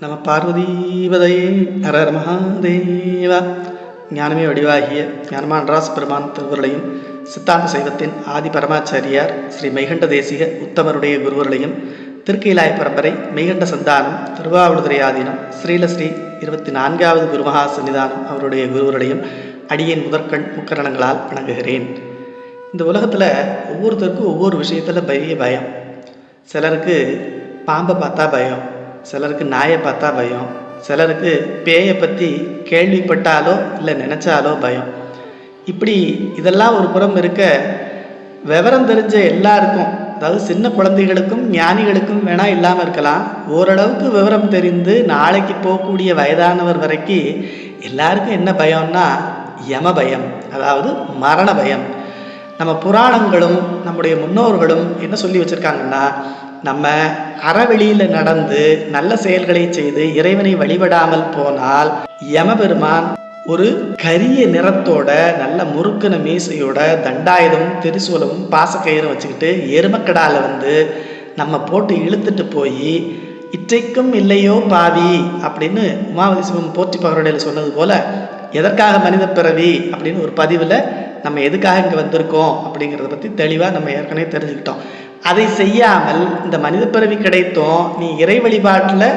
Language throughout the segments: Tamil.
நம பார்வதீபதையே ஹரஹர மகாதேவா ஞானமே வடிவாகிய ஞானமான்ராஸ் பெருமான் திருவருளையும் சித்தாந்த சைவத்தின் ஆதி பரமாச்சாரியார் ஸ்ரீ மெய்கண்ட தேசிக உத்தமருடைய குருவர்களையும் திருக்கீலாய பரம்பரை மெய்கண்ட சந்தானம் திருவாவடுதுறை ஆதீனம் ஸ்ரீலஸ்ரீ இருபத்தி நான்காவது குருமகா சன்னிதானம் அவருடைய குருவர்களையும் அடியின் முதற்கண் முக்கரணங்களால் வணங்குகிறேன் இந்த உலகத்தில் ஒவ்வொருத்தருக்கும் ஒவ்வொரு விஷயத்தில் பெரிய பயம் சிலருக்கு பாம்பை பார்த்தா பயம் சிலருக்கு நாயை பார்த்தா பயம். சிலருக்கு பேயை பற்றி கேள்விப்பட்டாலோ இல்லை நினச்சாலோ பயம். இப்படி இதெல்லாம் ஒரு புறம் இருக்க விவரம் தெரிஞ்ச எல்லாருக்கும் அதாவது சின்ன குழந்தைகளுக்கும் ஞானிகளுக்கும் வேணால் இல்லாமல் இருக்கலாம். ஓரளவுக்கு விவரம் தெரிந்து நாளைக்கு போகக்கூடிய வயதானவர் வரைக்கும் எல்லாருக்கும் என்ன பயம்னா யம பயம் அதாவது மரண பயம். நம்ம புராணங்களும் நம்முடைய முன்னோர்களும் என்ன சொல்லி வச்சுருக்காங்கன்னா நம்ம அறவெளியில் நடந்து நல்ல செயல்களை செய்து இறைவனை வழிபடாமல் போனால் யமபெருமான் ஒரு கரிய நிறத்தோட நல்ல முறுக்கின மீசையோட தண்டாயுதமும் திருசூலமும் பாசக்கயிறும் வச்சுக்கிட்டு எருமக்கடால வந்து நம்ம போட்டு இழுத்துட்டு போய் இற்றைக்கும் இல்லையோ பாவி அப்படின்னு உமாவதி சிவம் போற்றி பகரோடையில் சொன்னது போல எதற்காக மனித பிறவி? அப்படின்னு ஒரு பதிவில் நம்ம எதுக்காக இங்கே வந்திருக்கோம் அப்படிங்கிறத பற்றி தெளிவாக நம்ம ஏற்கனவே தெரிஞ்சுக்கிட்டோம். அதை செய்யாமல் இந்த மனித பிறவி கிடைத்தும் நீ இறை வழிபாட்டில்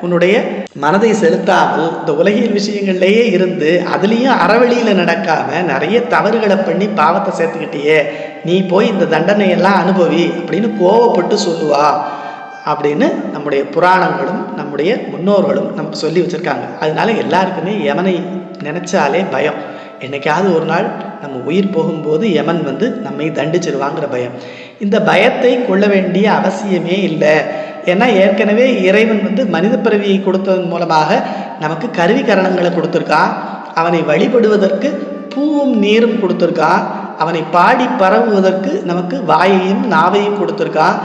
உன்னுடைய மனதை செலுத்தாமல் இந்த உலகியல் விஷயங்கள்லேயே இருந்து அதுலேயும் அறவழியில் நடக்காமல் நிறைய தவறுகளை பண்ணி பாவத்தை சேர்த்துக்கிட்டியே நீ போய் இந்த தண்டனையெல்லாம் அனுபவி அப்படின்னு கோவப்பட்டு சொல்லுவா அப்படின்னு நம்முடைய புராணங்களும் நம்முடைய முன்னோர்களும் நம் சொல்லி வச்சுருக்காங்க. அதனால எல்லாருக்குமே யமனை நினச்சாலே பயம். என்னைக்காவது ஒரு நாள் நம்ம உயிர் போகும்போது யமன் வந்து நம்மை தண்டிச்சிருவாங்கிற பயம். இந்த பயத்தை கொள்ள வேண்டிய அவசியமே இல்லை. ஏன்னா ஏற்கனவே இறைவன் வந்து மனித பிறவியை கொடுத்ததன் மூலமாக நமக்கு கருவி கரணங்களை கொடுத்துருக்கான் அவனை வழிபடுவதற்கு பூவும் நீரும் கொடுத்துருக்கான் அவனை பாடி பரவுவதற்கு நமக்கு வாயையும் நாவையும் கொடுத்துருக்கான்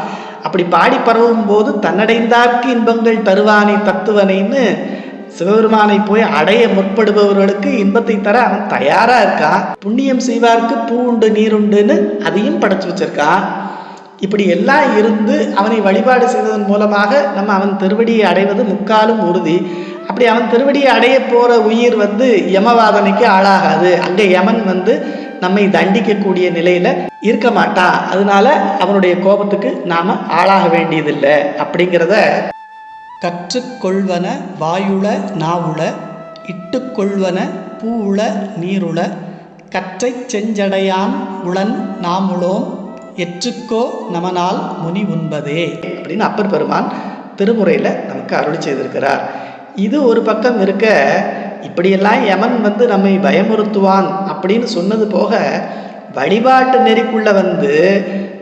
அப்படி பாடி பரவும் போது தன்னடைந்தார்க்கு இன்பங்கள் தருவானை தத்துவனைன்னு சிவபெருமானை போய் அடைய முற்படுபவர்களுக்கு இன்பத்தை தர அவன் தயாரா இருக்கான் புண்ணியம் செய்வார்க்கு பூ உண்டு நீர் உண்டுன்னு அதையும் படைச்சு வச்சிருக்கான் இப்படி எல்லாம் இருந்து அவனை வழிபாடு செய்வதன் மூலமாக நம்ம அவன் திருவடியை அடைவது முக்காலும் உறுதி. அப்படி அவன் திருவடியை அடைய போற உயிர் வந்து யமவாதனைக்கு ஆளாகாது. அங்க யமன் வந்து நம்மை தண்டிக்கக்கூடிய நிலையில இருக்க மாட்டான் அதனால அவனுடைய கோபத்துக்கு நாம ஆளாக வேண்டியதில்லை. அப்படிங்கிறத கற்றுக்கொள்வன வாயுள நாவுள இட்டுக்கொள்வன பூவுள நீருள. கற்றை செஞ்சடையான் உளன் நாமுளோம் எற்றுக்கோ நமனால் முனி உண்பதே. அப்படின்னு அப்பர் பெருமான் திருமுறையில் நமக்கு அருள் செய்திருக்கிறார். இது ஒரு பக்கம் இருக்க இப்படியெல்லாம் யமன் வந்து நம்மை பயமுறுத்துவான் அப்படின்னு சொன்னது போக வழிபாட்டு நெறிக்குள்ளே வந்து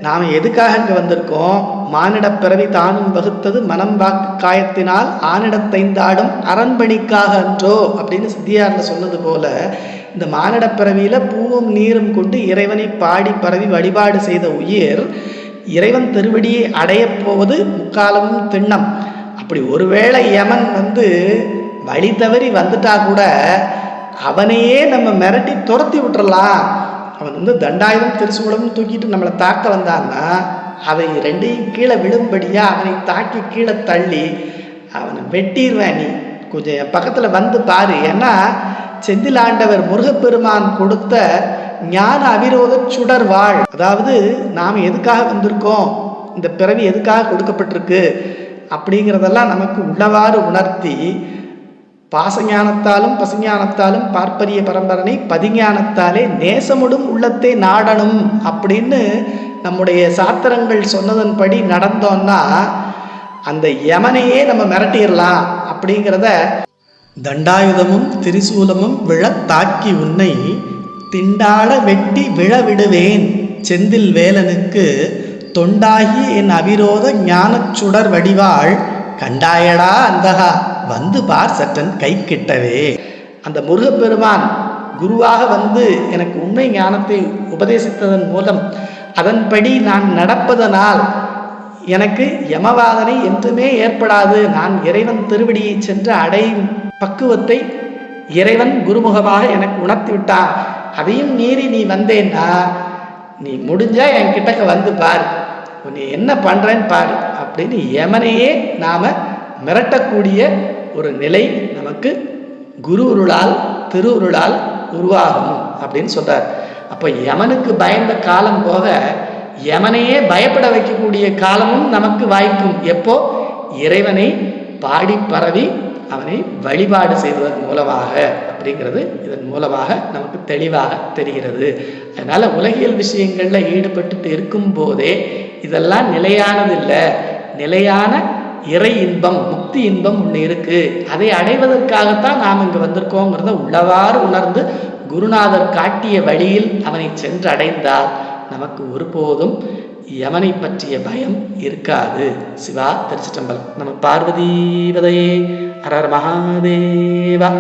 நாம் எதுக்காக இங்கே வந்திருக்கோம்? மானிடப் பிறவி தானும் வகுத்தது மனம் வாக்கு காயத்தினால் ஆனிடத்தைந்தாடும் அரண்பணிக்காக அன்றோ அப்படின்னு சித்தியாரில் சொன்னது போல இந்த மானிடப் பிறவியில் பூவும் நீரும் கொண்டு இறைவனை பாடி பரவி வழிபாடு செய்த உயிர் இறைவன் திருவடியை அடையப் போவது முக்காலமும் திண்ணம். அப்படி ஒருவேளை யமன் வந்து வழி தவறி வந்துட்டா கூட அவனையே நம்ம மிரட்டி துரத்தி விட்டுறலாம். அவன் வந்து தண்டாயுதம் திருசூலம் தூக்கிட்டு நம்மளை தாக்க வந்தான்னா அதை ரெண்டையும் கீழே விழும்படியா அவனை தாக்கி கீழே தள்ளி அவனை வெட்டிடுவேன் நீ. கொஞ்சம் என் பக்கத்தில் வந்து பாரு. ஏன்னா செந்திலாண்டவர் முருகப்பெருமான் கொடுத்த ஞான அவிரோத சுடர் வாழ். அதாவது நாம் எதுக்காக வந்திருக்கோம்? இந்த பிறவி எதுக்காக கொடுக்கப்பட்டிருக்கு? அப்படிங்கிறதெல்லாம் நமக்கு உள்ளவாறு உணர்த்தி பாசஞானத்தாலும் பசுஞானத்தாலும் பார்ப்பரிய பரம்பரனை பதிஞானத்தாலே நேசமுடும் உள்ளத்தை நாடணும் அப்படின்னு நம்முடைய சாத்திரங்கள் சொன்னதன்படி நடந்தோம்னா அந்த யமனையே நம்ம மிரட்டிடலாம் அப்படிங்கிறத தண்டாயுதமும் திரிசூலமும் விழ தாக்கி உன்னை திண்டாட வெட்டி விழ விடுவேன் செந்தில் வேலனுக்கு தொண்டாகி என் அவிரோத ஞானச் சுடர் வடிவாள் கண்டாயடா அந்தகா வந்து பார் சற்றன் கை கிட்டவே அந்த முருகப்பெருமான் குருவாக வந்து எனக்கு உண்மை ஞானத்தை உபதேசித்ததன் மூலம் அதன்படி நான் நடப்பதனால் எனக்கு யமவாதனை என்றுமே ஏற்படாது. நான் இறைவன் திருவடியை சென்று அடையும் பக்குவத்தை இறைவன் குருமுகமாக எனக்கு உணர்த்தி விட்டான் அதையும் மீறி நீ வந்தேன்னா நீ முடிஞ்சா என் கிட்டக்க வந்து பார். நீ என்ன பண்ணுறேன்னு பாரு அப்படின்னு யமனையே நாம் மிரட்டக்கூடிய ஒரு நிலை நமக்கு குரு உருளால் திருவுருளால் உருவாகும் அப்படின்னு சொல்கிறார் அப்போ யமனுக்கு பயந்த காலம் போக யமனையே பயப்பட வைக்கக்கூடிய காலமும் நமக்கு வாய்க்கும். எப்போ? இறைவனை பாடி பரவி அவனை வழிபாடு செய்வதன் மூலமாக. அப்படிங்கிறது இதன் மூலமாக நமக்கு தெளிவாக தெரிகிறது. அதனால உலகியல் விஷயங்கள்ல ஈடுபட்டுட்டு இருக்கும் போதே இதெல்லாம் நிலையானது இல்லை நிலையான இறை இன்பம் பக்தி இன்பம் ஒன்று இருக்கு. அதை அடைவதற்காகத்தான் நாம் இங்கே வந்திருக்கோங்கிறத உள்ளவாறு உணர்ந்து குருநாதர் காட்டிய வழியில் அவனை சென்று அடைந்தால் நமக்கு ஒருபோதும் யமனை பற்றிய பயம் இருக்காது. சிவா திருச்சிட்டம்பலம் நம்ம பார்வதீவதையே அரர் மகாதேவா.